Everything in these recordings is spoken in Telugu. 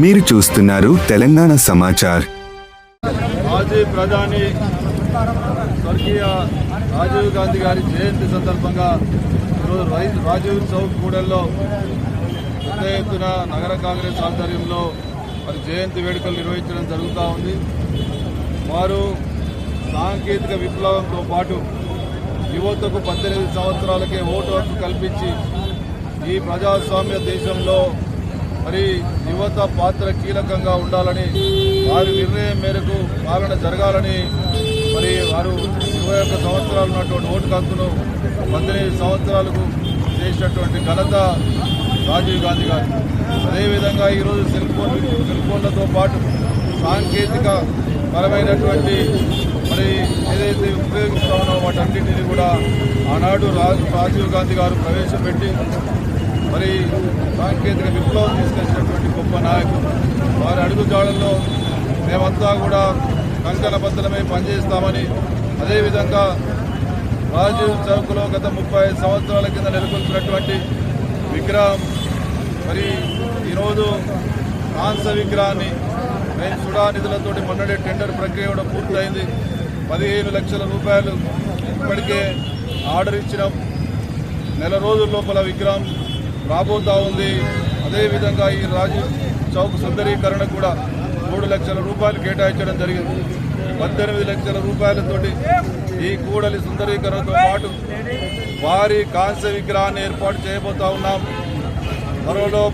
మీరు చూస్తున్నారు తెలంగాణ సమాచార్. మాజీ ప్రధాని స్వర్గీయ రాజీవ్ గాంధీ గారి జయంతి సందర్భంగా ఈరోజు రాజీవ్ చౌక్ కూడల్లో పెద్ద ఎత్తున నగర కాంగ్రెస్ ఆధ్వర్యంలో మరి జయంతి వేడుకలు నిర్వహించడం జరుగుతూ ఉంది. వారు సాంకేతిక విప్లవంతో పాటు యువతకు పద్దెనిమిది సంవత్సరాలకే ఓటు హక్కు కల్పించి ఈ ప్రజాస్వామ్య దేశంలో మరి యువత పాత్ర కీలకంగా ఉండాలని వారి నిర్ణయం మేరకు పాలన జరగాలని మరి వారు ఇరవై ఒక్క సంవత్సరాలు ఉన్నటువంటి ఓటు హక్కును పద్దెనిమిది సంవత్సరాలకు చేసినటువంటి ఘనత రాజీవ్ గాంధీ గారు. అదేవిధంగా ఈరోజు సెల్ ఫోన్ సెల్ ఫోన్లతో పాటు సాంకేతిక పరమైనటువంటి మరి ఏదైతే ఉపయోగిస్తామో వాటన్నింటినీ కూడా ఆనాడు రాజీవ్ గాంధీ గారు ప్రవేశపెట్టి సాంకేతిక విప్లవం తీసుకొచ్చినటువంటి గొప్ప నాయకుడు. వారి అడుగుజాడల్లో మేమంతా కూడా కంకణబద్ధలమై పనిచేస్తామని అదేవిధంగా రాజీవ్ చౌక్లో గత ముప్పై ఐదు సంవత్సరాల కింద నెలకొల్పినటువంటి విగ్రహం. మరి ఈరోజు కాంస విగ్రహాన్ని మేము సుడా నిధులతో మొన్నటి టెండర్ ప్రక్రియ కూడా పూర్తయింది. పదిహేను లక్షల రూపాయలు ఇప్పటికే ఆర్డర్ ఇచ్చినాం. నెల రోజుల లోపల విగ్రహం రాబోతా ఉంది. అదేవిధంగా ఈ రాజు చౌక్ సుందరీకరణ కూడా మూడు లక్షల రూపాయలు కేటాయించడం జరిగింది. పద్దెనిమిది లక్షల రూపాయలతోటి ఈ కూడలి సుందరీకరణతో పాటు భారీ కాంస్య విగ్రహాన్ని ఏర్పాటు చేయబోతా ఉన్నాం. త్వరలో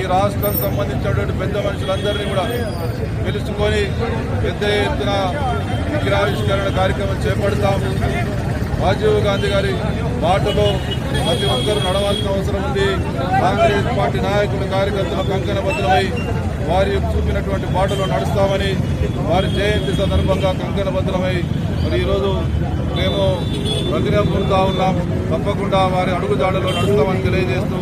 ఈ రాష్ట్రం సంబంధించినటువంటి పెద్ద మనుషులందరినీ కూడా పిలుచుకొని పెద్ద ఎత్తున విగ్రహావిష్కరణ కార్యక్రమం చేపడతాము రాజీవ్ గాంధీ గారి బాటలో ప్రతి ఒక్కరూ నడవాల్సిన అవసరం ఉంది. కాంగ్రెస్ పార్టీ నాయకులు కార్యకర్తలు కంకణబద్ధమై వారి చూపినటువంటి బాటలో నడుస్తామని వారి జయంతి సందర్భంగా కంకణబద్ధమై మరి ఈరోజు మేము ప్రతిజ్ఞ పొందుతా ఉన్నాం. తప్పకుండా వారి అడుగుజాడలో నడుస్తామని తెలియజేస్తూ